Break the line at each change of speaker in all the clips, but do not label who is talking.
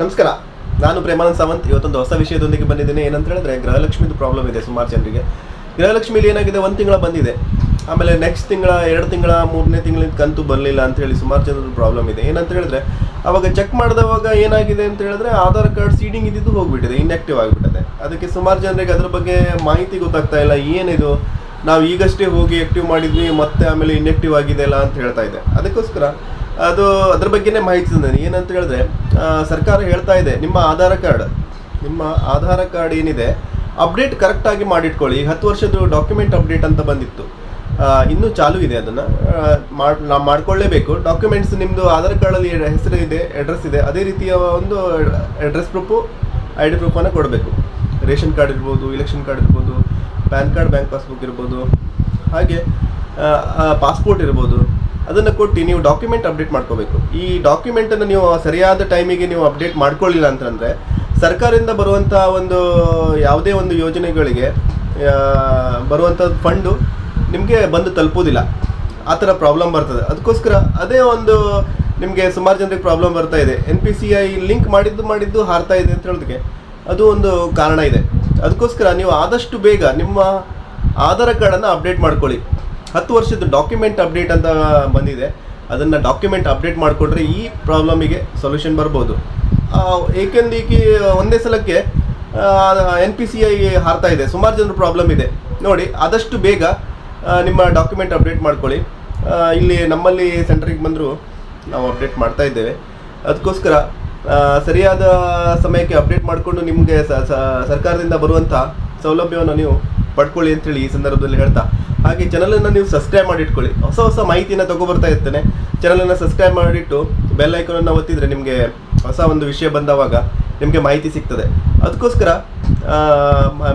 ನಮಸ್ಕಾರ. ನಾನು ಪ್ರೇಮಾನಂದ್ ಸಾವಂತ್. ಇವತ್ತೊಂದು ಹೊಸ ವಿಷಯದೊಂದಿಗೆ ಬಂದಿದ್ದೇನೆ. ಏನಂತ ಹೇಳಿದ್ರೆ, ಗೃಹಲಕ್ಷ್ಮಿದು ಪ್ರಾಬ್ಲಮ್ ಇದೆ ಸುಮಾರು ಜನರಿಗೆ. ಗೃಹಲಕ್ಷ್ಮಿಲಿ ಏನಾಗಿದೆ? ಒಂದು ತಿಂಗಳ ಬಂದಿದೆ. ಆಮೇಲೆ ನೆಕ್ಸ್ಟ್ ತಿಂಗಳ, ಎರಡು ತಿಂಗಳ, ಮೂರನೇ ತಿಂಗಳ ಕಂತು ಬರಲಿಲ್ಲ ಅಂತ ಹೇಳಿ ಸುಮಾರು ಜನರ ಪ್ರಾಬ್ಲಮ್ ಇದೆ. ಏನಂತ ಹೇಳಿದ್ರೆ, ಅವಾಗ ಚೆಕ್ ಮಾಡಿದವಾಗ ಏನಾಗಿದೆ ಅಂತ ಹೇಳಿದ್ರೆ, ಆಧಾರ್ ಕಾರ್ಡ್ ಸೀಡಿಂಗ್ ಇದ್ದಿದ್ದು ಹೋಗ್ಬಿಟ್ಟಿದೆ ಇನ್ಆಕ್ಟಿವ್ ಆಗಿಬಿಟ್ಟಿದೆ. ಅದಕ್ಕೆ ಸುಮಾರು ಜನರಿಗೆ ಅದ್ರ ಬಗ್ಗೆ ಮಾಹಿತಿ ಗೊತ್ತಾಗ್ತಾ ಇಲ್ಲ. ಏನಿದು? ನಾವು ಈಗಷ್ಟೇ ಹೋಗಿ ಆಕ್ಟಿವ್ ಮಾಡಿದ್ವಿ, ಮತ್ತೆ ಆಮೇಲೆ ಇನ್ಆಕ್ಟಿವ್ ಆಗಿದೆಯಲ್ಲ ಅಂತ ಹೇಳ್ತಾ ಇದೆ. ಅದಕ್ಕೋಸ್ಕರ ಅದು ಅದ್ರ ಬಗ್ಗೆನೇ ಮಾಹಿತಿ ನಾನು ಏನಂತ ಹೇಳಿದ್ರೆ ಸರ್ಕಾರ ಹೇಳ್ತಾ ಇದೆ, ನಿಮ್ಮ ಆಧಾರ್ ಕಾರ್ಡ್, ನಿಮ್ಮ ಆಧಾರ್ ಕಾರ್ಡ್ ಏನಿದೆ, ಅಪ್ಡೇಟ್ ಕರೆಕ್ಟಾಗಿ ಮಾಡಿಟ್ಕೊಳ್ಳಿ. ಹತ್ತು ವರ್ಷದ ಡಾಕ್ಯುಮೆಂಟ್ ಅಪ್ಡೇಟ್ ಅಂತ ಬಂದಿತ್ತು. ಇನ್ನೂ ಚಾಲು ಇದೆ ಅದನ್ನು. ಮಾಡಿ ನಾವು ಮಾಡ್ಕೊಳ್ಳೇಬೇಕು. ಡಾಕ್ಯುಮೆಂಟ್ಸ್ ನಿಮ್ಮದು ಆಧಾರ್ ಕಾರ್ಡಲ್ಲಿ ಹೆಸರು ಇದೆ ಅಡ್ರೆಸ್ ಇದೆ, ಅದೇ ರೀತಿಯ ಒಂದು ಅಡ್ರೆಸ್ ಪ್ರೂಫು ಐ ಡಿ ಪ್ರೂಫನ್ನು ಕೊಡಬೇಕು. ರೇಷನ್ ಕಾರ್ಡ್ ಇರ್ಬೋದು ಇಲೆಕ್ಷನ್ ಕಾರ್ಡ್ ಇರ್ಬೋದು, ಪ್ಯಾನ್ ಕಾರ್ಡ್, ಬ್ಯಾಂಕ್ ಪಾಸ್ಬುಕ್ ಇರ್ಬೋದು, ಹಾಗೆ ಪಾಸ್ಪೋರ್ಟ್ ಇರ್ಬೋದು. ಅದನ್ನು ಕೊಟ್ಟು ನೀವು ಡಾಕ್ಯುಮೆಂಟ್ ಅಪ್ಡೇಟ್ ಮಾಡ್ಕೋಬೇಕು. ಈ ಡಾಕ್ಯುಮೆಂಟನ್ನು ನೀವು ಸರಿಯಾದ ಟೈಮಿಗೆ ನೀವು ಅಪ್ಡೇಟ್ ಮಾಡ್ಕೊಳ್ಳಿಲ್ಲ ಅಂತಂದರೆ, ಸರ್ಕಾರದಿಂದ ಬರುವಂಥ ಒಂದು ಯಾವುದೇ ಒಂದು ಯೋಜನೆಗಳಿಗೆ ಬರುವಂಥ ಫಂಡು ನಿಮಗೆ ಬಂದು ತಲುಪೋದಿಲ್ಲ ಆ ಥರ ಪ್ರಾಬ್ಲಮ್ ಬರ್ತದೆ. ಅದಕ್ಕೋಸ್ಕರ ಅದೇ ಒಂದು ನಿಮಗೆ ಸುಮಾರು ಜನರಿಗೆ ಪ್ರಾಬ್ಲಮ್ ಬರ್ತಾ ಇದೆ. N P C I link ಮಾಡಿದ್ದು ಮಾಡಿದ್ದು ಹಾರ್ತಾ ಇದೆ ಅಂತ ಹೇಳೋದಕ್ಕೆ ಅದು ಒಂದು ಕಾರಣ ಇದೆ. ಅದಕ್ಕೋಸ್ಕರ ನೀವು ಆದಷ್ಟು ಬೇಗ ನಿಮ್ಮ ಆಧಾರ್ ಕಾರ್ಡನ್ನು ಅಪ್ಡೇಟ್ ಮಾಡ್ಕೊಳ್ಳಿ. ಹತ್ತು ವರ್ಷದ ಡಾಕ್ಯುಮೆಂಟ್ ಅಪ್ಡೇಟ್ ಅಂತ ಬಂದಿದೆ. ಅದನ್ನು ಡಾಕ್ಯುಮೆಂಟ್ ಅಪ್ಡೇಟ್ ಮಾಡಿಕೊಂಡ್ರೆ ಈ ಪ್ರಾಬ್ಲಮಿಗೆ ಸೊಲ್ಯೂಷನ್ ಬರ್ಬೋದು. ಏಕೆಂದ್ರೆ ಈಗ ಒಂದೇ ಸಲಕ್ಕೆ ಎನ್ ಪಿ ಸಿ ಐ ಹಾರ್ತಾ ಇದೆ. ಸುಮಾರು ಜನರು ಪ್ರಾಬ್ಲಮ್ ಇದೆ. ನೋಡಿ, ಆದಷ್ಟು ಬೇಗ ನಿಮ್ಮ ಡಾಕ್ಯುಮೆಂಟ್ ಅಪ್ಡೇಟ್ ಮಾಡ್ಕೊಳ್ಳಿ. ಇಲ್ಲಿ ನಮ್ಮಲ್ಲಿ ಸೆಂಟ್ರಿಗೆ ಬಂದರೂ ನಾವು ಅಪ್ಡೇಟ್ ಮಾಡ್ತಾ ಇದ್ದೇವೆ. ಅದಕ್ಕೋಸ್ಕರ ಸರಿಯಾದ ಸಮಯಕ್ಕೆ ಅಪ್ಡೇಟ್ ಮಾಡಿಕೊಂಡು ನಿಮಗೆ ಸರ್ಕಾರದಿಂದ ಬರುವಂಥ ಸೌಲಭ್ಯವನ್ನು ನೀವು ಪಡ್ಕೊಳ್ಳಿ ಅಂತೇಳಿ ಈ ಸಂದರ್ಭದಲ್ಲಿ ಹೇಳ್ತಾ. ಹಾಗೆ ಚಾನಲನ್ನು ನೀವು ಸಬ್ಸ್ಕ್ರೈಬ್ ಮಾಡಿಟ್ಕೊಳ್ಳಿ. ಹೊಸ ಹೊಸ ಮಾಹಿತಿನ ತಗೊಬರ್ತಾ ಇರ್ತೇನೆ. ಚಾನಲನ್ನು ಸಬ್ಸ್ಕ್ರೈಬ್ ಮಾಡಿಟ್ಟು ಬೆಲ್ ಐಕನನ್ನು ಒತ್ತಿದರೆ ನಿಮಗೆ ಹೊಸ ಒಂದು ವಿಷಯ ಬಂದವಾಗ ನಿಮಗೆ ಮಾಹಿತಿ ಸಿಗ್ತದೆ. ಅದಕ್ಕೋಸ್ಕರ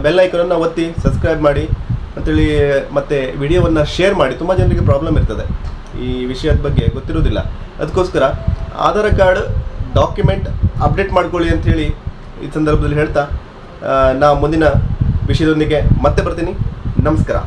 ಬೆಲ್ ಐಕನನ್ನು ಒತ್ತಿ ಸಬ್ಸ್ಕ್ರೈಬ್ ಮಾಡಿ ಅಂತೇಳಿ ಮತ್ತು ವಿಡಿಯೋವನ್ನು ಶೇರ್ ಮಾಡಿ. ತುಂಬ ಜನರಿಗೆ ಪ್ರಾಬ್ಲಮ್ ಇರ್ತದೆ. ಈ ವಿಷಯದ ಬಗ್ಗೆ ಗೊತ್ತಿರೋದಿಲ್ಲ ಅದಕ್ಕೋಸ್ಕರ ಆಧಾರ್ ಕಾರ್ಡ್ ಡಾಕ್ಯುಮೆಂಟ್ ಅಪ್ಡೇಟ್ ಮಾಡ್ಕೊಳ್ಳಿ ಅಂಥೇಳಿ ಈ ಸಂದರ್ಭದಲ್ಲಿ ಹೇಳ್ತಾ. ನಾ ಮುಂದಿನ ವಿಷಯದೊಂದಿಗೆ ಮತ್ತೆ ಬರ್ತೀನಿ. ನಮಸ್ಕಾರ.